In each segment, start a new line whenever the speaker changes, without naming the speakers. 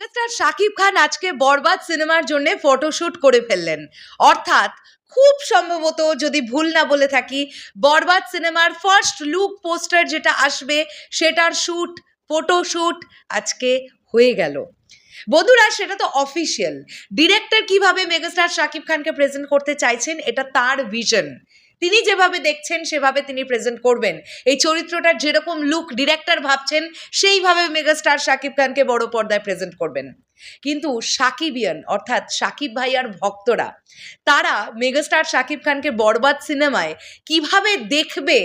Megastar Shakib Khan আজকে বরবাদ সিনেমার জন্য ফটোশুট করে ফেললেন। অর্থাৎ খুব সম্ভবত যদি ভুল না বলে থাকি, বরবাদ সিনেমার ফার্স্ট লুক পোস্টার যেটা আসবে, সেটার শ্যুট ফটোশ্যুট আজকে হয়ে গেল। বন্ধুরা, সেটা তো অফিসিয়াল ডিরেক্টর কীভাবে মেগাস্টার শাকিব খানকে প্রেজেন্ট করতে চাইছেন, এটা তার ভিশন তিনি যেভাবে দেখছেন, সেভাবে তিনি প্রেজেন্ট করবেন। এই চরিত্রটার যেরকম লুক ডিরেক্টর ভাবছেন, সেইভাবে মেগাস্টার শাকিব খানকে বড় পর্দায় প্রেজেন্ট করবেন। কিন্তু সাকিবিয়ান অর্থাৎ সাকিব ভাইয়ার ভক্তরা, তারা মেগাস্টার শাকিব খানকে বরবাদ সিনেমায় কীভাবে দেখবে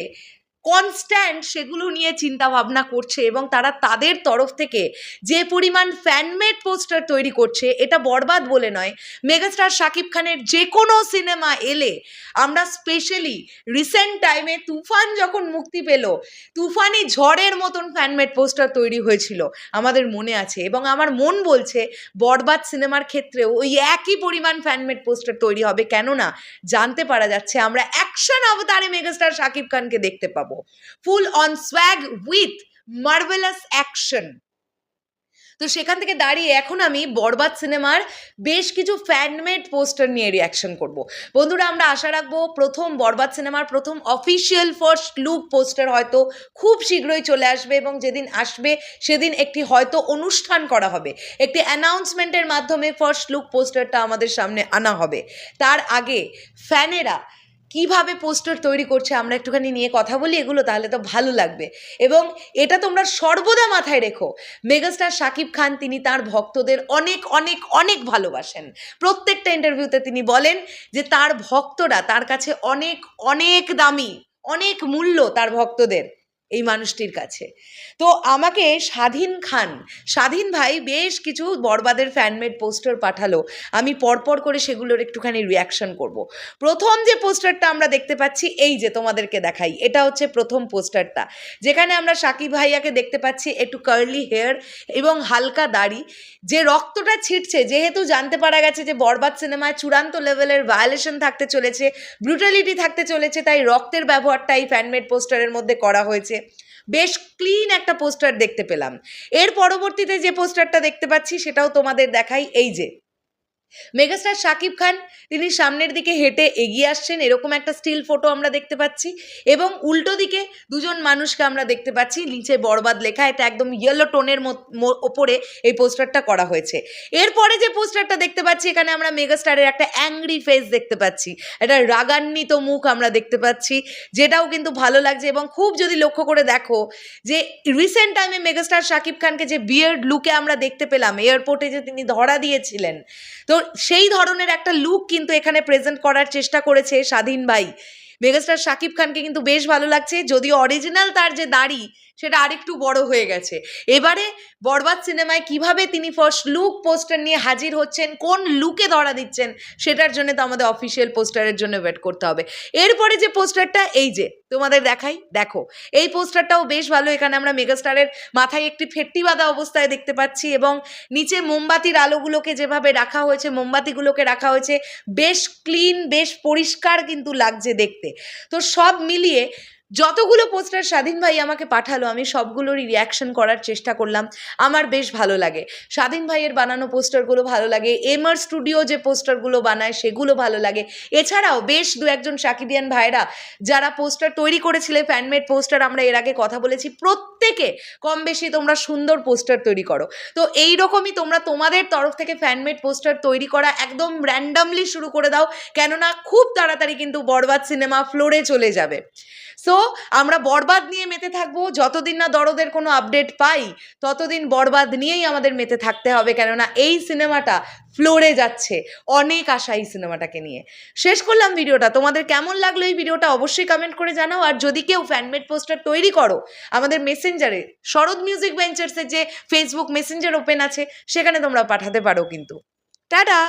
কনস্ট্যান্ট সেগুলো নিয়ে চিন্তা ভাবনা করছে এবং তারা তাদের তরফ থেকে যে পরিমাণ ফ্যানমেড পোস্টার তৈরি করছে, এটা বরবাদ বলে নয়। মেগাস্টার শাকিব খানের যে কোনো সিনেমা এলে আমরা স্পেশালি রিসেন্ট টাইমে তুফান যখন মুক্তি পেল, তুফানি ঝড়ের মতন ফ্যানমেড পোস্টার তৈরি হয়েছিল আমাদের মনে আছে এবং আমার মন বলছে বরবাদ সিনেমার ক্ষেত্রেও ওই একই পরিমাণ ফ্যানমেড পোস্টার তৈরি হবে। কেননা, জানতে পারা যাচ্ছে আমরা অ্যাকশন অবতারে মেগাস্টার শাকিব খানকে দেখতে পাবো। Full on swag with marvellous action তো সেখান থেকে দাঁড়িয়ে এখন আমি বরবাদ সিনেমার বেশ কিছু ফ্যানমেড পোস্টার নিয়ে রিয়াকশন করব। বন্ধুরা, আমরা আশা রাখব প্রথম বরবাদ সিনেমার প্রথম অফিসিয়াল ফার্স্ট লুক পোস্টার হয়তো খুব শীঘ্রই চলে আসবে এবং যেদিন আসবে সেদিন একটি হয়তো অনুষ্ঠান করা হবে। একটি অ্যানাউন্সমেন্টের মাধ্যমে ফার্স্ট লুক পোস্টারটা আমাদের সামনে আনা হবে। তার আগে ফ্যানেরা কীভাবে পোস্টার তৈরি করছে, আমরা একটুখানি নিয়ে কথা বলি, এগুলো তাহলে তো ভালো লাগবে। এবং এটা তোমরা সর্বদা মাথায় রেখো, মেগাস্টার শাকিব খান তিনি তার ভক্তদের অনেক অনেক অনেক ভালোবাসেন। প্রত্যেকটা ইন্টারভিউতে তিনি বলেন যে তার ভক্তরা তার কাছে অনেক অনেক দামি, অনেক মূল্য তার ভক্তদের। এই মানুষটির কাছে। তো আমাকে স্বাধীন খান, স্বাধীন ভাই বেশ কিছু বরবাদের ফ্যানমেড পোস্টার পাঠালো। আমি পরপর করে সেগুলোর একটুখানি রিয়াকশন করব। প্রথম যে পোস্টারটা আমরা দেখতে পাচ্ছি, এই যে তোমাদেরকে দেখাই, এটা হচ্ছে প্রথম পোস্টারটা যেখানে আমরা সাকিব ভাইয়াকে দেখতে পাচ্ছি, একটু কার্লি হেয়ার এবং হালকা দাড়ি। যে রক্তটা ছিটছে, যেহেতু জানতে পারা গেছে যে বরবাদ সিনেমায় চূড়ান্ত লেভেলের ভায়োলেশন থাকতে চলেছে ব্রুটালিটি থাকতে চলেছে, তাই রক্তের ব্যবহারটা এই ফ্যানমেড পোস্টারের মধ্যে করা হয়েছে। বেশ ক্লিন একটা পোস্টার দেখতে পেলাম। এর পরবর্তীতে যে পোস্টারটা দেখতে পাচ্ছি, সেটাও তোমাদের দেখাই। এই যে মেগাস্টার শাকিব খান তিনি সামনের দিকে হেঁটে এগিয়ে আসছেন। এরকম একটা স্টিল ফটো আমরা দেখতে পাচ্ছি। এবং উল্টো দিকে দুজন মানুষকে আমরা দেখতে পাচ্ছি। নিচে বরবাদ লেখা, এটা একদম ইয়েলো টোনের ওপরে এই পোস্টারটা করা হয়েছে। এরপরে যে পোস্টারটা দেখতে পাচ্ছি, এখানে আমরা মেগাস্টারের একটা অ্যাংরি ফেস দেখতে পাচ্ছি। একটা রাগান্বিত মুখ আমরা দেখতে পাচ্ছি, যেটাও কিন্তু ভালো লাগছে। এবং খুব যদি লক্ষ্য করে দেখো, যে রিসেন্ট টাইমে মেগাস্টার শাকিব খানকে যে বিয়ার্ড লুকে আমরা দেখতে পেলাম এয়ারপোর্টে যে তিনি ধরা দিয়েছিলেন, তো সেই ধরনের একটা লুক কিন্তু এখানে প্রেজেন্ট করার চেষ্টা করেছে স্বাধীন ভাই মেগাস্টার শাকিব খানকে কিন্তু বেশ ভালো লাগছে, যদিও অরিজিনাল তার যে দাড়ি, সেটা আরেকটু বড় হয়ে গেছে। এবারে বরবাদ সিনেমায় কীভাবে তিনি ফার্স্ট লুক পোস্টার নিয়ে হাজির হচ্ছেন, কোন লুকে ধরা দিচ্ছেন, সেটার জন্য তো আমাদের অফিসিয়াল পোস্টারের জন্য ওয়েট করতে হবে। এরপরে যে পোস্টারটা এই যে, তোমাদের দেখাই, দেখো, এই পোস্টারটাও বেশ ভালো, এখানে আমরা মেগাস্টারের মাথায় একটি ফেট্টি বাঁধা অবস্থায় দেখতে পাচ্ছি এবং নিচে মোমবাতির আলোগুলোকে যেভাবে রাখা হয়েছে, মোমবাতিগুলোকে রাখা হয়েছে, বেশ ক্লিন বেশ পরিষ্কার কিন্তু লাগছে দেখতে। তো সব মিলিয়ে যতগুলো পোস্টার স্বাধীন ভাই আমাকে পাঠালো, আমি সবগুলোরই রিয়াকশন করার চেষ্টা করলাম। আমার বেশ ভালো লাগে। স্বাধীন ভাইয়ের বানানো পোস্টারগুলো ভালো লাগে। এমআর স্টুডিও যে পোস্টারগুলো বানায়, সেগুলো ভালো লাগে। এছাড়াও বেশ দু একজন সাকিবিয়ান ভাইরা যারা পোস্টার তৈরি করেছিলে ফ্যানমেড পোস্টার আমরা এর আগে কথা বলেছি, প্রত্যেকে কম বেশি তোমরা সুন্দর পোস্টার তৈরি করো। তো এই রকমই তোমরা তোমাদের তরফ থেকে ফ্যানমেড পোস্টার তৈরি করা একদম র্যান্ডামলি শুরু করে দাও, কেননা খুব তাড়াতাড়ি কিন্তু বরবাদ সিনেমা ফ্লোরে চলে যাবে। সো আমরা বরবাদ নিয়ে মেতে থাকব, যতদিন না দরদের কোনো আপডেট পাই, ততদিন বরবাদ নিয়েই আমাদের মেতে থাকতে হবে, কেননা এই সিনেমাটা ফ্লোরে যাচ্ছে। অনেক আশা এই সিনেমাটাকে নিয়ে। শেষ করলাম ভিডিওটা। তোমাদের কেমন লাগল এই ভিডিওটা অবশ্যই কমেন্ট করে জানাও। আর যদি কেউ ফ্যানমেড পোস্টার তৈরি করো, আমাদের মেসেঞ্জারে শরৎ মিউজিক ভেঞ্চার্সের যে ফেসবুক মেসেঞ্জার ওপেন আছে, সেখানে তোমরা পাঠাতে পারো কিন্তু। টাটা!